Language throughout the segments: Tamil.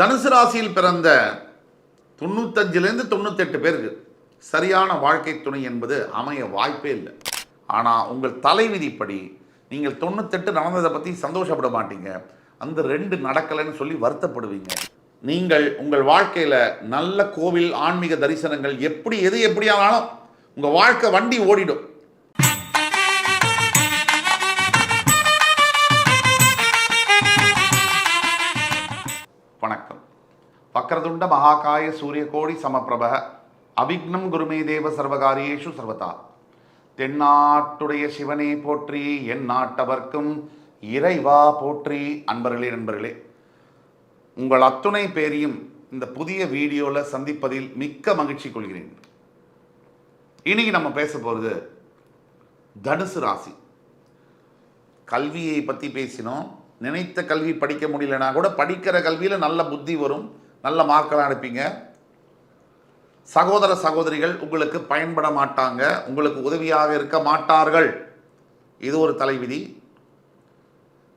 தனுசு ராசியில் பிறந்த தொண்ணூத்தஞ்சுலேருந்து தொண்ணூத்தெட்டு பேருக்கு சரியான வாழ்க்கை துணை என்பது அமைய வாய்ப்பே இல்லை. ஆனால் உங்கள் தலைவிதிப்படி நீங்கள் தொண்ணூத்தெட்டு நடந்ததை பற்றி சந்தோஷப்பட மாட்டீங்க. அந்த ரெண்டு நடக்கலைன்னு சொல்லி வருத்தப்படுவீங்க. நீங்கள் உங்கள் வாழ்க்கையில் நல்ல கோவில் ஆன்மீக தரிசனங்கள் எப்படி எது எப்படியானாலும் உங்கள் வாழ்க்கை வண்டி ஓடிடும். வக்ரதுண்ட மகாகாய சூரியகோடி சமப்பிரப. அவிக்னம் குருமே தேவ சர்வகாரியேஷு சர்வதா. தென்னாட்டுடைய சிவனே போற்றி என் நாட்டவர்க்கும் இறைவா போற்றி. அன்பர்களே நண்பர்களே உங்கள் அத்துணை பேரையும் இந்த புதிய வீடியோவில் சந்திப்பதில் மிக்க மகிழ்ச்சி கொள்கிறேன். இன்னைக்கு நம்ம பேச போகிறது தனுசு ராசி. கல்வியை பற்றி பேசினோம். நினைத்த கல்வி படிக்க முடியலனா கூட படிக்கிற கல்வியில் நல்ல புத்தி வரும். நல்ல மார்க்கெல்லாம் எடுப்பீங்க. சகோதர சகோதரிகள் உங்களுக்கு பயன்பட மாட்டாங்க. உங்களுக்கு உதவியாக இருக்க மாட்டார்கள். இது ஒரு தலைவிதி.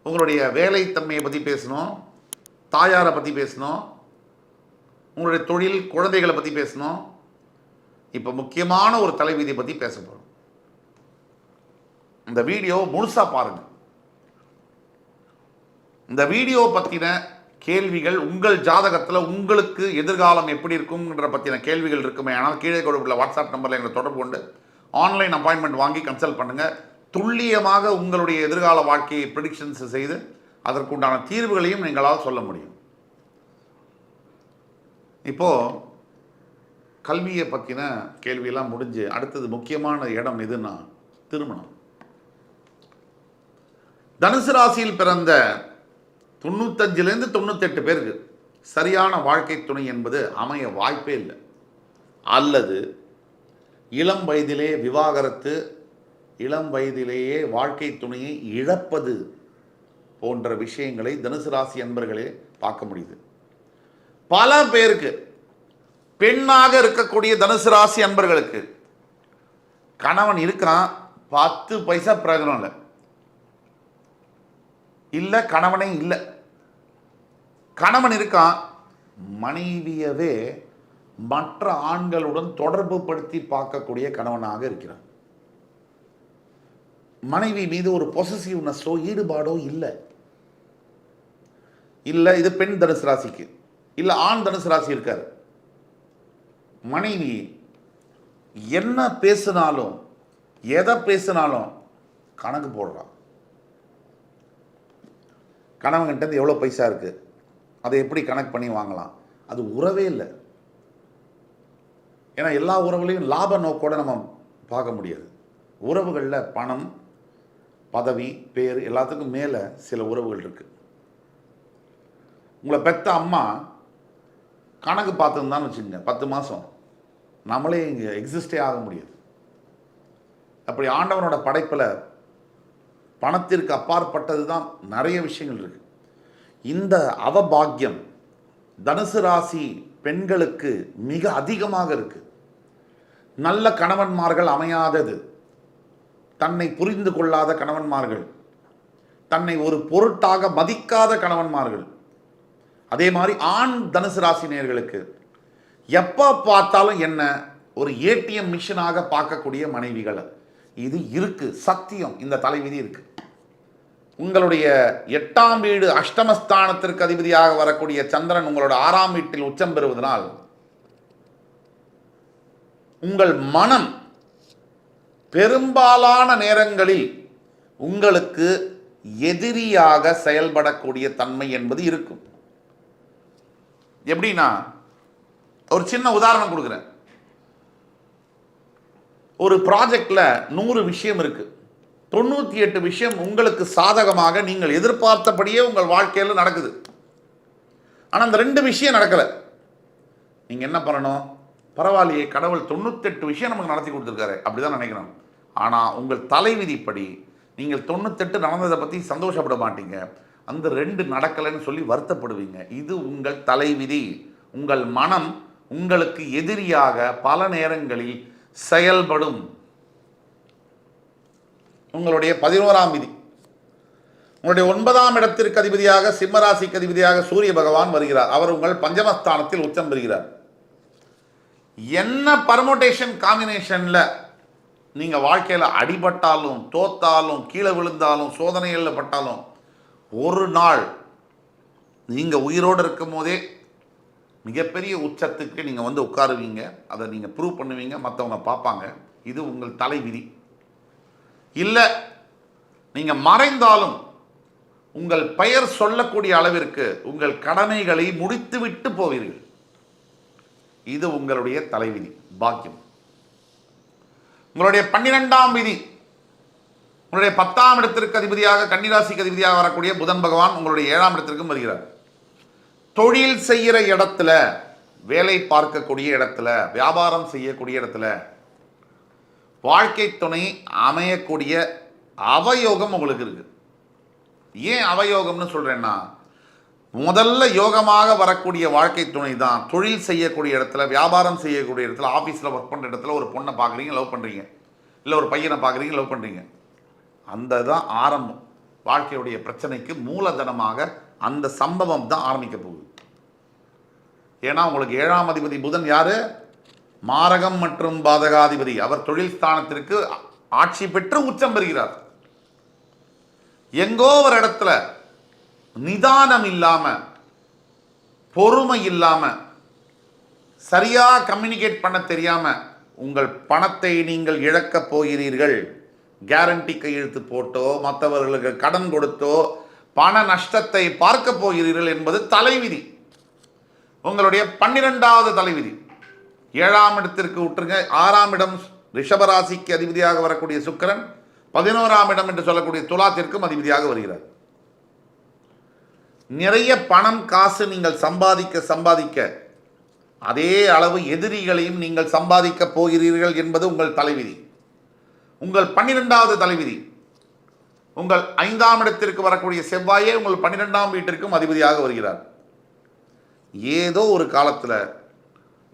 உங்களுடைய வேலைத்தன்மையை பற்றி பேசணும். தாயாரை பற்றி பேசணும். உங்களுடைய தொழில் குழந்தைகளை பற்றி பேசணும். இப்போ முக்கியமான ஒரு தலைவிதியை பற்றி பேச போகிறோம் இந்த வீடியோ முழுசாக பாருங்கள் இந்த வீடியோ பற்றின கேள்விகள் உங்கள் ஜாதகத்தில் உங்களுக்கு எதிர்காலம் எப்படி இருக்கும்ன்ற பற்றின கேள்விகள் இருக்குமே. ஆனால் கீழே கொடுக்குள்ள வாட்ஸ்அப் நம்பரில் எங்களை தொடர்பு கொண்டு ஆன்லைன் அப்பாயின்மெண்ட் வாங்கி கன்சல்ட் பண்ணுங்கள் துல்லியமாக உங்களுடைய எதிர்கால வாழ்க்கையை ப்ரிடிக்ஷன்ஸ் செய்து அதற்குண்டான தீர்வுகளையும் நீங்களால் சொல்ல முடியும். இப்போது கல்வியை பற்றின கேள்வியெல்லாம் முடிஞ்சு அடுத்தது முக்கியமான இடம் எதுன்னா திருமணம். தனுசு ராசியில் பிறந்த தொண்ணூத்தஞ்சுலேருந்து தொண்ணூத்தெட்டு பேருக்கு சரியான வாழ்க்கை துணை என்பது அமைய வாய்ப்பே இல்லை. அல்லது இளம் வயதிலே விவாகரத்து இளம் வயதிலேயே வாழ்க்கை துணையை இழப்பது போன்ற விஷயங்களை தனுசு ராசி அன்பர்களே பார்க்க முடியுது. பல பேருக்கு பெண்ணாக இருக்கக்கூடிய தனுசு ராசி அன்பர்களுக்கு கணவன் இருக்கிறான் பத்து பைசா பிரயோஜனம் இல்லை. இல்லை கணவனே இல்லை. கணவன் இருக்கான். மனைவியவே மற்ற ஆண்களுடன் தொடர்பு படுத்தி பார்க்கக்கூடிய கணவனாக இருக்கிறான். மனைவி மீது ஒரு பொசசிவ்னஸோ ஈடுபாடோ இல்லை. இல்லை இது பெண் தனுசு ராசிக்கு. இல்லை ஆண் தனுசு ராசி இருக்கார். மனைவி என்ன பேசினாலும் எதை பேசினாலும் கணக்கு போடுறான் கணவன்கிட்ட எவ்வளோ பைசா இருக்குது அதை எப்படி கணக்கு பண்ணி வாங்கலாம்? அது உறவே இல்லை. ஏன்னா எல்லா உறவுகளையும் லாப நோக்கோட நம்ம பார்க்க முடியாது. உறவுகளில் பணம் பதவி பேர் எல்லாத்துக்கும் மேலே சில உறவுகள் இருக்குது உங்களை பெத்த அம்மா கணக்கு பார்த்துருந்தான்னு வச்சுக்கோங்க பத்து மாதம் நம்மளே இங்கே எக்ஸிஸ்டே ஆக முடியாது. அப்படி ஆண்டவனோட படைப்பில் பணத்திற்கு அப்பாற்பட்டது தான் நிறைய விஷயங்கள் இருக்குது இந்த அவபாக்கியம் தனுசு ராசி பெண்களுக்கு மிக அதிகமாக இருக்கு. நல்ல கணவன்மார்கள் அமையாதது. தன்னை புரிந்து கொள்ளாத கணவன்மார்கள். தன்னை ஒரு பொருட்டாக மதிக்காத கணவன்மார்கள். அதே மாதிரி ஆண் தனுசு ராசி நேர்களுக்கு எப்போ பார்த்தாலும் என்ன? ஒரு ஏடிஎம் மிஷினாக பார்க்கக்கூடிய மனைவிகள். இது இருக்கு சத்தியம். இந்த தலைவிதி இருக்குது உங்களுடைய எட்டாம் வீடு அஷ்டமஸ்தானத்திற்கு அதிபதியாக வரக்கூடிய சந்திரன் உங்களோட ஆறாம் வீட்டில் உச்சம் பெறுவதனால் உங்கள் மனம் பெரும்பாலான நேரங்களில் உங்களுக்கு எதிரியாக செயல்படக்கூடிய தன்மை என்பது இருக்கும். எப்படின்னா ஒரு சின்ன உதாரணம் கொடுக்குறேன். ஒரு ப்ராஜெக்டில் நூறு விஷயம் இருக்குது தொண்ணூற்றி எட்டு விஷயம் உங்களுக்கு சாதகமாக நீங்கள் எதிர்பார்த்தபடியே உங்கள் வாழ்க்கையில் நடக்குது. ஆனால் அந்த ரெண்டு விஷயம் நடக்கலை. நீங்கள் என்ன பண்ணணும்? பரவாயில்லையே கடவுள் தொண்ணூத்தெட்டு விஷயம் நமக்கு நடத்தி கொடுத்துருக்காரு. அப்படி தான் நினைக்கிறோம். ஆனால் உங்கள் தலைவிதிப்படி நீங்கள் தொண்ணூத்தெட்டு நடந்ததை பற்றி சந்தோஷப்பட மாட்டீங்க. அந்த ரெண்டு நடக்கலைன்னு சொல்லி வருத்தப்படுவீங்க. இது உங்கள் தலைவிதி. உங்கள் மனம் உங்களுக்கு எதிரியாக பல நேரங்களில் செயல்படும். உங்களுடைய பதினோராம் விதி. உங்களுடைய ஒன்பதாம் இடத்திற்கு அதிபதியாக சிம்மராசிக்கு அதிபதியாக சூரிய பகவான் வருகிறார். அவர் உங்கள் பஞ்சமஸ்தானத்தில் உச்சம் பெறுகிறார். என்ன பர்மோட்டேஷன் காம்பினேஷனில் நீங்கள் வாழ்க்கையில் அடிபட்டாலும் தோத்தாலும் கீழே விழுந்தாலும் சோதனைகளில் பட்டாலும் ஒரு நாள் நீங்கள் உயிரோடு இருக்கும் போதே மிகப்பெரிய உச்சத்துக்கு நீங்கள் வந்து உட்காருவீங்க. அதை நீங்கள் ப்ரூவ் பண்ணுவீங்க. மற்றவங்க பார்ப்பாங்க. இது உங்கள் தலைவிதி. இல்லை நீங்கள் மறைந்தாலும் உங்கள் பெயர் சொல்லக்கூடிய அளவிற்கு உங்கள் கடமைகளை முடித்துவிட்டு போவீர்கள். இது உங்களுடைய தலைவிதி பாக்கியம். உங்களுடைய பன்னிரெண்டாம் விதி உங்களுடைய பத்தாம் இடத்திற்கு அதிபதியாக கன்னிராசிக்கு அதிபதியாக வரக்கூடிய புதன் பகவான் உங்களுடைய ஏழாம் இடத்திற்கும் வருகிறார். தொழில் செய்கிற இடத்துல வேலை பார்க்கக்கூடிய இடத்துல வியாபாரம் செய்யக்கூடிய இடத்துல வாழ்க்கை துணை அமையக்கூடிய அவயோகம் உங்களுக்கு இருக்கு. ஏன் அவயோகம்னு சொல்கிறேன்னா முதல்ல யோகமாக வரக்கூடிய வாழ்க்கை துணை தான் தொழில் செய்யக்கூடிய இடத்துல வியாபாரம் செய்யக்கூடிய இடத்துல ஆஃபீஸில் ஒர்க் பண்ணுற இடத்துல ஒரு பொண்ணை பார்க்குறீங்க லவ் பண்ணுறீங்க இல்லை ஒரு பையனை பார்க்குறீங்க லவ் பண்ணுறீங்க அந்த தான் ஆரம்பம். வாழ்க்கையுடைய பிரச்சனைக்கு மூலதனமாக அந்த சம்பவம் தான் ஆரம்பிக்க போகுது. ஏன்னா உங்களுக்கு ஏழாம் அதிபதி புதன் யாரு? மாரகம் மற்றும் பாதகாதிபதி. அவர் தொழில் ஸ்தானத்திற்கு ஆட்சி பெற்று உச்சம் பெறுகிறார். எங்கோ ஒரு இடத்துல நிதானம் இல்லாம பொறுமை இல்லாம சரியா கம்யூனிகேட் பண்ண தெரியாம உங்கள் பணத்தை நீங்கள் இழக்கப் போகிறீர்கள். கேரண்டி கையெழுத்து போட்டோ மற்றவர்களுக்கு கடன் கொடுத்தோ பண நஷ்டத்தை பார்க்க போகிறீர்கள் என்பது தலைவிதி. உங்களுடைய பன்னிரெண்டாவது தலைவிதி. ஏழாம் இடத்திற்கு விட்டுருங்க ஆறாம் இடம் ரிஷபராசிக்கு அதிபதியாக வரக்கூடிய சுக்கிரன் பதினோராம் இடம் என்று சொல்லக்கூடிய துலாத்திற்கும் அதிபதியாக வருகிறார். நிறைய பணம் காசு நீங்கள் சம்பாதிக்க சம்பாதிக்க அதே அளவு எதிரிகளையும் நீங்கள் சம்பாதிக்க போகிறீர்கள் என்பது உங்கள் தலைவிதி. உங்கள் பன்னிரெண்டாவது தலைவிதி. உங்கள் ஐந்தாம் இடத்திற்கு வரக்கூடிய செவ்வாயே உங்கள் பன்னிரெண்டாம் வீட்டிற்கும் அதிபதியாக வருகிறார். ஏதோ ஒரு காலத்தில்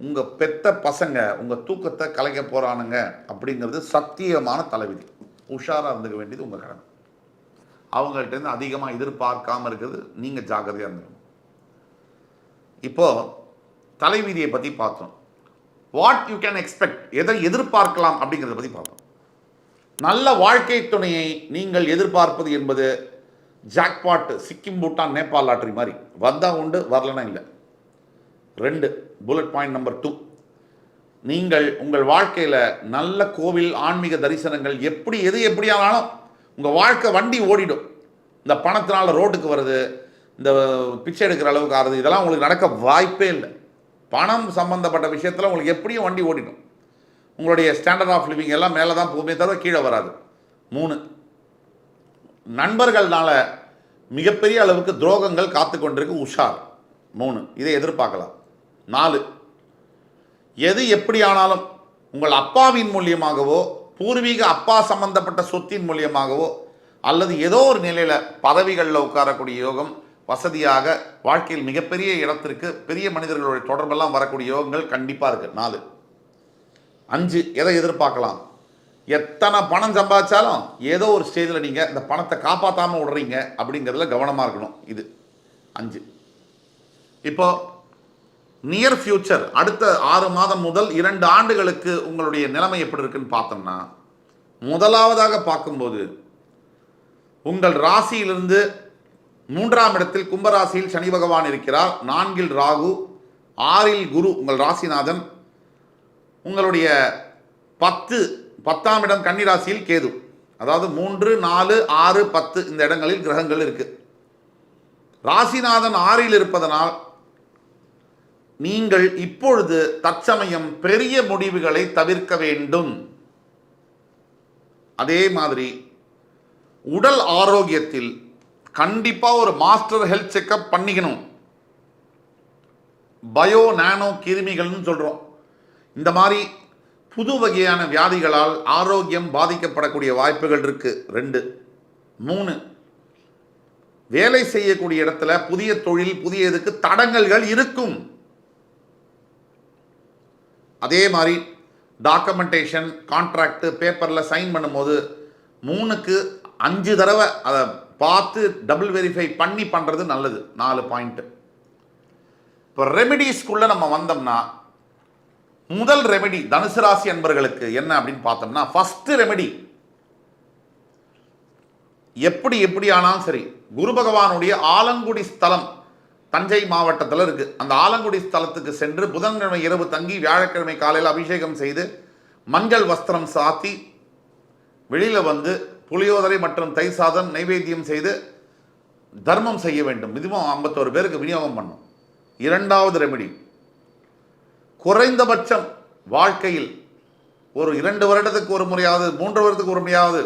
உங்கள் பெத்த பசங்க உங்கள் தூக்கத்தை கலைக்க போகிறானுங்க அப்படிங்கிறது சத்தியமான தலைவிதி. உஷாராக இருந்துக்க வேண்டியது உங்கள் கடமை. அவங்கள்ட்டேருந்து அதிகமாக எதிர்பார்க்காம இருக்கிறது நீங்கள் ஜாக்கிரதையாக இருந்துக்கணும். இப்போது தலைவிதியை பற்றி பார்த்தோம். வாட் யூ கேன் எக்ஸ்பெக்ட் எதை எதிர்பார்க்கலாம் அப்படிங்கிறத பற்றி பார்த்தோம். நல்ல வாழ்க்கை துணையை நீங்கள் எதிர்பார்ப்பது என்பது ஜாக்பாட் சிக்கிம் பூட்டான் நேபாள் லாட்டரி மாதிரி. வந்தால் உண்டு வரலனா இல்லை. ரெண்டு புல்லட் பாயிண்ட் நம்பர் டூ நீங்கள் உங்கள் வாழ்க்கையில் நல்ல கோவில் ஆன்மீக தரிசனங்கள் எப்படி எது எப்படி ஆனாலும் உங்கள் வாழ்க்கை வண்டி ஓடிடும். இந்த பணத்தினால் ரோட்டுக்கு வருது இந்த பிச்சை எடுக்கிற அளவுக்கு ஆறுது இதெல்லாம் உங்களுக்கு நடக்க வாய்ப்பே இல்லை. பணம் சம்பந்தப்பட்ட விஷயத்தில் உங்களுக்கு எப்படியும் வண்டி ஓடிடும். உங்களுடைய ஸ்டாண்டர்ட் ஆஃப் லிவிங் எல்லாம் மேலே தான் போகுமே தவிர கீழே வராது. மூணு நண்பர்கள்னால மிகப்பெரிய அளவுக்கு துரோகங்கள் காத்து கொண்டிருக்கு உஷார். மூணு இதை எதிர்பார்க்கலாம். நாலு. எது எப்படி ஆனாலும் உங்கள் அப்பாவின் மூலியமாகவோ பூர்வீக அப்பா சம்பந்தப்பட்ட சொத்தின் மூலியமாகவோ அல்லது ஏதோ ஒரு நிலையில் பதவிகளில் உட்காரக்கூடிய யோகம் வசதியாக வாழ்க்கையில் மிகப்பெரிய இடத்திற்கு பெரிய மனிதர்களுடைய தொடர்பெல்லாம் வரக்கூடிய யோகங்கள் கண்டிப்பாக இருக்குது நாலு. அஞ்சு எதை எதிர்பார்க்கலாம்? எத்தனை பணம் சம்பாதிச்சாலும் ஏதோ ஒரு ஸ்டேஜில் நீங்கள் இந்த பணத்தை காப்பாற்றாமல் விடுறீங்க அப்படிங்கிறதுல கவனமாக இருக்கணும். இது. அஞ்சு. இப்போது நியர் ஃபியூச்சர் அடுத்த ஆறு மாதம் முதல் இரண்டு ஆண்டுகளுக்கு உங்களுடைய நிலைமை எப்படி இருக்குன்னு பார்த்தோம்னா முதலாவதாக பார்க்கும்போது உங்கள் ராசியிலிருந்து மூன்றாம் இடத்தில் கும்பராசியில் சனி பகவான் இருக்கிறார். நான்கில் ராகு ஆறில் குரு உங்கள் ராசிநாதன். உங்களுடைய பத்து பத்தாம் இடம் கன்னிராசியில் கேது. அதாவது மூன்று நாலு ஆறு பத்து இந்த இடங்களில் கிரகங்கள் இருக்கு. ராசிநாதன் ஆறில் இருப்பதனால் நீங்கள் இப்பொழுது தற்சமயம் பெரிய முடிவுகளை தவிர்க்க வேண்டும். அதே மாதிரி உடல் ஆரோக்கியத்தில் கண்டிப்பாக ஒரு மாஸ்டர் ஹெல்த் செக்கப் பண்ணிக்கணும். பயோ நானோ கிருமிகள்னு சொல்கிறோம் இந்த மாதிரி புது வகையான வியாதிகளால் ஆரோக்கியம் பாதிக்கப்படக்கூடிய வாய்ப்புகள் இருக்கு. ரெண்டு. மூணு. வேலை செய்யக்கூடிய இடத்துல புதிய தொழில் புதிய இதுக்கு தடங்கல்கள் இருக்கும். அதே மாதிரி டாக்குமெண்டேஷன் கான்ட்ராக்ட் பேப்பரில் சைன் பண்ணும்போது மூணுக்கு அஞ்சு தடவை அதை பார்த்து டபுள் வெரிஃபை பண்ணி பண்ணுறது நல்லது. நாலு பாயிண்ட்டு இப்போ ரெமெடிஸ்க்குள்ளே நம்ம வந்தோம்னா முதல் ரெமெடி தனுசு ராசி அன்பர்களுக்கு என்ன அப்படின்னு பார்த்தோம்னா ஃபஸ்ட்டு ரெமெடி எப்படி எப்படி ஆனாலும் சரி குரு பகவானுடைய ஆலங்குடி ஸ்தலம் தஞ்சை மாவட்டத்தில் இருக்குது அந்த ஆலங்குடி ஸ்தலத்துக்கு சென்று புதன்கிழமை இரவு தங்கி வியாழக்கிழமை காலையில் அபிஷேகம் செய்து மஞ்சள் வஸ்திரம் சாத்தி வெளியில் வந்து புளியோதரை மற்றும் தை சாதம் நைவேத்தியம் செய்து தர்மம் செய்ய வேண்டும். மினிமம் ஐம்பத்தோரு பேருக்கு விநியோகம் பண்ணும். இரண்டாவது ரெமெடி குறைந்தபட்சம் வாழ்க்கையில் ஒரு இரண்டு வருடத்துக்கு ஒரு முறையாவது மூன்று வருடத்துக்கு ஒரு முறையாவது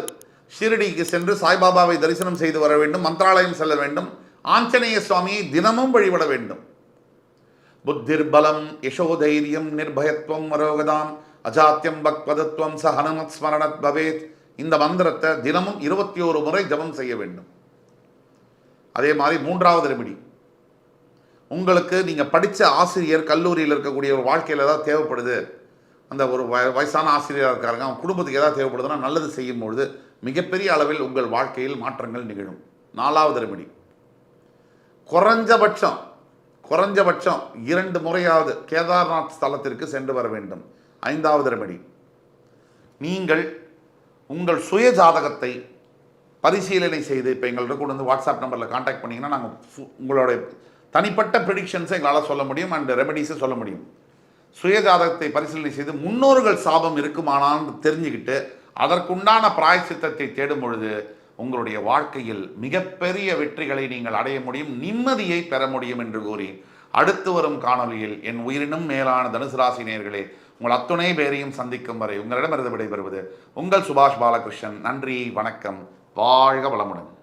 ஷீரடிக்கு சென்று சாய்பாபாவை தரிசனம் செய்து வர வேண்டும் மந்திராலயம் செல்ல வேண்டும். ஆஞ்சநேய சுவாமியை தினமும் வழிபட வேண்டும். புத்திர் பலம் யசோதைரியம் நிர்பயத்துவம் மரோகதாம் அஜாத்தியம் பக்வதத்துவம் சஹனமத் ஸ்மரணத் பவேத் இந்த மந்திரத்தை தினமும் இருபத்தி ஒரு முறை ஜபம் செய்ய வேண்டும். அதே மாதிரி மூன்றாவது ரெமிடி. உங்களுக்கு நீங்கள் படித்த ஆசிரியர் கல்லூரியில் இருக்கக்கூடிய ஒரு வாழ்க்கையில் ஏதாவது தேவைப்படுது அந்த ஒரு வய வயசான ஆசிரியராக இருக்காருங்க அவன் குடும்பத்துக்கு ஏதாவது தேவைப்படுதுன்னா நல்லது செய்யும் பொழுது மிகப்பெரிய அளவில் உங்கள் வாழ்க்கையில் மாற்றங்கள் நிகழும். நாலாவது ரெமிடி. குறைஞ்சபட்சம் குறைஞ்சபட்சம் இரண்டு முறையாவது கேதார்நாத் ஸ்தலத்திற்கு சென்று வர வேண்டும். ஐந்தாவது ரெமெடி. நீங்கள் உங்கள் சுய ஜாதகத்தை பரிசீலனை செய்து இப்போ எங்கள்கிட்ட கொண்டு வந்து வாட்ஸ்அப் நம்பரில் காண்டாக்ட் பண்ணிங்கன்னா நாங்கள் உங்களுடைய தனிப்பட்ட ப்ரிடிக்ஷன்ஸை எங்களால் சொல்ல முடியும் அண்ட் ரெமடிஸை சொல்ல முடியும். சுய ஜாதகத்தை பரிசீலனை செய்து முன்னோர்கள் சாபம் இருக்குமானான்னு தெரிஞ்சுக்கிட்டு அதற்குண்டான பிராயச்சித்தத்தை தேடும் பொழுது உங்களுடைய வாழ்க்கையில் மிகப்பெரிய வெற்றிகளை நீங்கள் அடைய முடியும் நிம்மதியை பெற முடியும் என்று கூறி அடுத்து வரும் காணொலியில் என் உயிரினும் மேலான தனுசு ராசி நேர்களே உங்கள் அத்துணை பேரையும் சந்திக்கும் வரை உங்களிடமிருந்து விடைபெறுவது உங்கள் சுபாஷ் பாலகிருஷ்ணன். நன்றி வணக்கம். வாழ்க வளமுடன்.